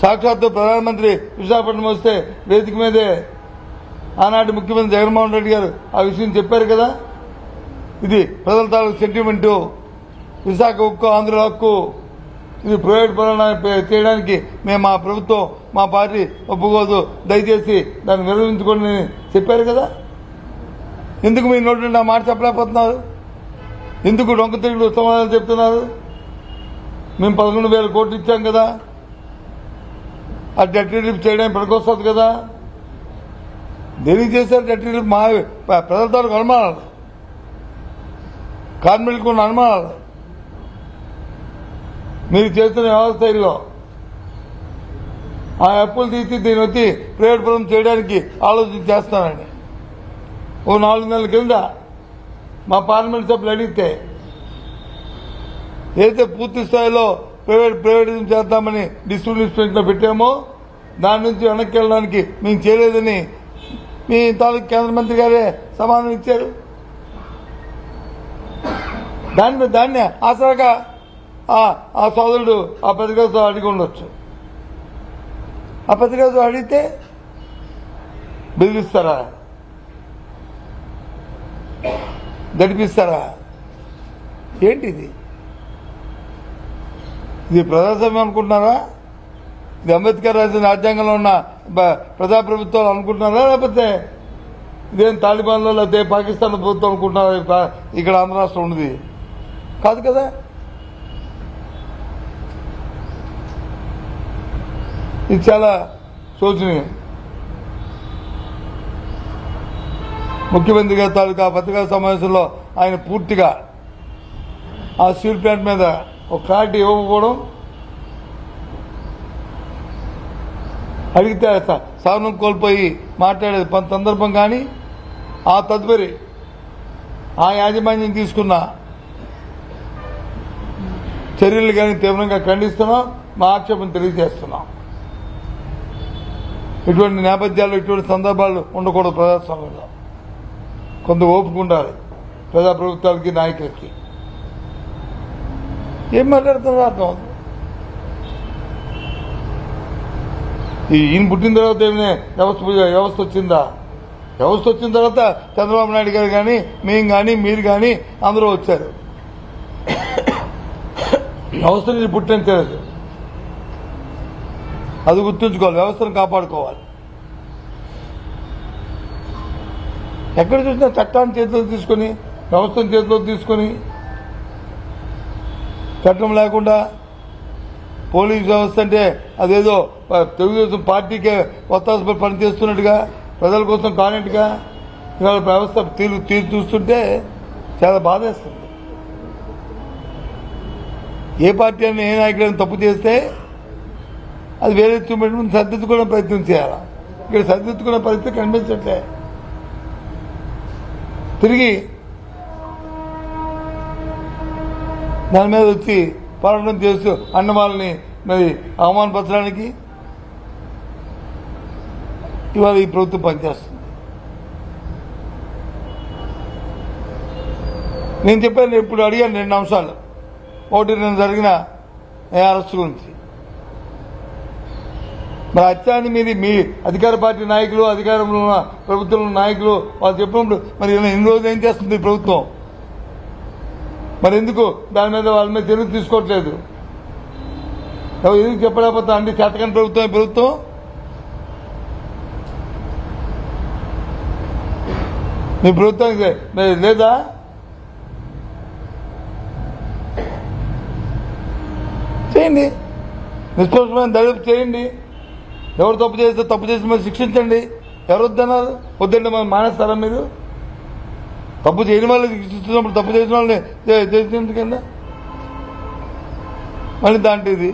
సాక్షాత్తు ప్రధానమంత్రి విశాఖపట్నం వస్తే వేదిక మీదే ఆనాటి ముఖ్యమంత్రి జగన్మోహన్ రెడ్డి గారు ఆ విషయం చెప్పారు కదా? ఇది ప్రజల తాలూకు సెంటిమెంటు. విశాఖ హక్కు ఆంధ్ర హక్కు ఇది ప్రైవేట్ పరంగా చేయడానికి మేము మా ప్రభుత్వం మా పార్టీ ఒప్పుకోదు. దయచేసి దాన్ని విరమించుకోండి అని చెప్పారు కదా? ఎందుకు మీ నోటి నుండి ఆ మాట చెప్పలేకపోతున్నారు? ఎందుకు డొంక తిరుగుడు సమాధానం చెప్తున్నారు? మేము పదకొండు వేల కోట్లు ఇచ్చాం కదా? ఆ డెట్ రిలీఫ్ చేయడానికి పనికొస్తుంది కదా. దేనికి చేశారు డెట్ రిలీఫ్ మా ప్రజల తాలూకు అనుమానాలు. కార్మికులకు ఉన్న అనుమానాలు. మీరు చేస్తున్న వ్యవస్థలో ఆ అప్పులు తీసి దీని వచ్చి ప్రైవేట్ పరం చేయడానికి ఆలోచన చేస్తానండి ఓ నాలుగు నెలల కింద మా పార్లమెంట్ సభ్యులు అడిగితే ఏదైతే పూర్తి స్థాయిలో ప్రైవేట్ ప్రైవేటిజం చేద్దామని డిస్ట్రిబ్యూషన్ పెట్టామో దాని నుంచి వెనక్కి వెళ్ళడానికి మేము చేయలేదని మీ తాలూకు కేంద్ర మంత్రి గారే సమాధానం ఇచ్చారు. దాని మీద దాన్ని ఆసరాగా ఆ- ఆ సోదరుడు ఆ పత్రికతో అడిగి ఉండొచ్చు. ఆ పత్రికతో అడిగితే బెదిరిస్తారా? గడిపిస్తారా? ఏంటిది? ఇది ప్రజాస్వామ్యం అనుకుంటున్నారా? ఇది అంబేద్కర్ రాసిన రాజ్యాంగంలో ఉన్న ప్రజాప్రభుత్వాలు అనుకుంటున్నారా? లేకపోతే ఇదేం తాలిబాన్లో లేకపోతే పాకిస్తాన్ ప్రభుత్వం అనుకుంటున్నారా? ఇక్కడ ఆంధ్ర రాష్ట్రం ఉన్నది. కాదు కదా? ఇది చాలా శోచనీయం. ముఖ్యమంత్రి గారి తాలూకా పత్రికా సమావేశంలో ఆయన పూర్తిగా ఆ స్టీల్ ప్లాంట్ మీద ఒక క్లారిటీ ఇవ్వకపోవడం అడిగితే సవరణం సహనం కోల్పోయి మాట్లాడేది కొంత సందర్భం కానీ ఆ తదుపరి ఆ యాజమాన్యం తీసుకున్న చర్యలు కానీ తీవ్రంగా ఖండిస్తున్నాం మా ఆక్షేపం తెలియజేస్తున్నాం. ఇటువంటి నేపథ్యాలు ఇటువంటి సందర్భాలు ఉండకూడదు ప్రజాస్వామ్యంలో. కొంత ఓపిక ఉండాలి. ప్రజాప్రభుత్వాలకి నాయకులకి. ఏం మాట్లాడుతున్నారు? అర్థం అవుతుంది. ఈయన పుట్టిన తర్వాత ఏమైనా? వ్యవస్థ వ్యవస్థ వచ్చిందా? వ్యవస్థ వచ్చిన తర్వాత చంద్రబాబు నాయుడు గారు కానీ మేము కానీ మీరు కానీ అందరూ వచ్చారు. వ్యవస్థ నుంచి పుట్టిన తెలియదు అది గుర్తుంచుకోవాలి. వ్యవస్థను కాపాడుకోవాలి. ఎక్కడ చూసినా చట్టాన్ని చేతిలో తీసుకొని వ్యవస్థను చేతిలో తీసుకొని చట్టం లేకుండా పోలీస్ వ్యవస్థ అంటే అదేదో తెలుగుదేశం పార్టీకే ఒత్తాసపై పనిచేస్తున్నట్టుగా ప్రజల కోసం కానట్టుగా ఇవాళ వ్యవస్థ తీరు తీరు చూస్తుంటే చాలా బాధేస్తుంది. ఏ పార్టీ అయినా ఏ నాయకుడైనా తప్పు చేస్తే అది వేరే చూపెట్టుకుని సర్దిద్దుకునే ప్రయత్నం చేయాలి? ఇక్కడ సర్దిద్దుకునే పరిస్థితి కనిపించట్లే. తిరిగి దాని మీద వచ్చి పోరాటం చేస్తూ అన్న వాళ్ళని మరి అవమానపరచడానికి ఇవాళ ఈ ప్రభుత్వం పనిచేస్తుంది. నేను చెప్పాను ఇప్పుడు అడిగాను రెండు అంశాలు. ఒకటి నేను జరిగిన అరెస్ట్ గురించి. మరి అత్యాన్ని మీది మీ అధికార పార్టీ నాయకులు అధికారంలో ఉన్న ప్రభుత్వంలో ఉన్న నాయకులు వాళ్ళు చెప్పినప్పుడు మరి ఎన్ని రోజులు ఏం చేస్తుంది ప్రభుత్వం? మరి ఎందుకు దాని మీద వాళ్ళ మీద చర్యలు తీసుకోవట్లేదు? ఎందుకు చెప్పలేకపోతా? అండి చేతకాని ప్రభుత్వం ప్రభుత్వం? మీ ప్రభుత్వానికి లేదా? చేయండి. నిష్పక్షమైన దర్యాప్తు చేయండి. ఎవరు తప్పు చేస్తే తప్పు చేసి మరి శిక్షించండి. ఎవరు వద్దన్నారు? వద్దండి మరి మానేస్తారా మీరు. తప్పు చేయని వాళ్ళు శిక్షిస్తున్నప్పుడు తప్పు చేసిన వాళ్ళని చేసినందుకన్నా మళ్ళీ దాంట్లో ఇది